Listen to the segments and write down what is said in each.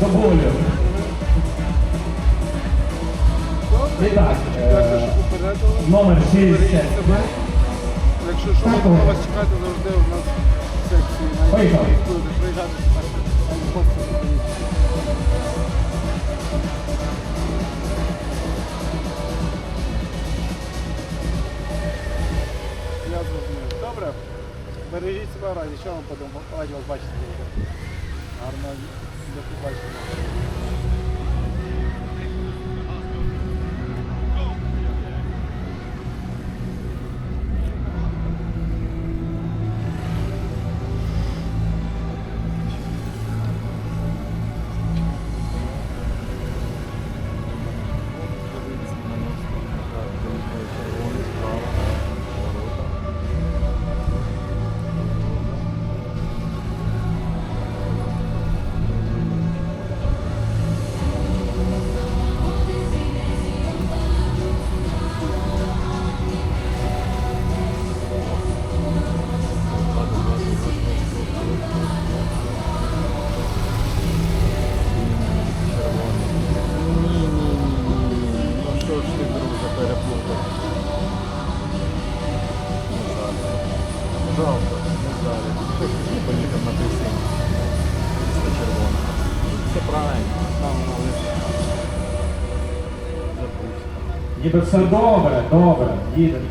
до болю. І так, е, номер 60. Якщо що, будемо вас чекати завжди у нас в секції. Поїхали. приїжджати. Я зрозумів. Добре. Бережіть себе раді, що вам подумав? Раді вас бачити. আর Жалко, не зараз. Ти поїхав на синій? Після червоного. Все правильно, там але запустимо. Ніби все добре, добре, їдемо.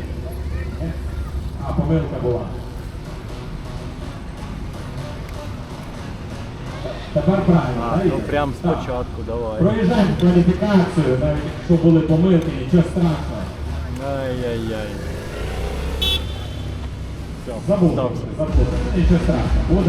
А, помилка була. Тепер правильно, А, да, ну прям спочатку, давай. Проїжджаємо кваліфікацію, навіть якщо були помилки, нічого страшного. Ай-яй-яй. Забув, забув. Нічого страшного.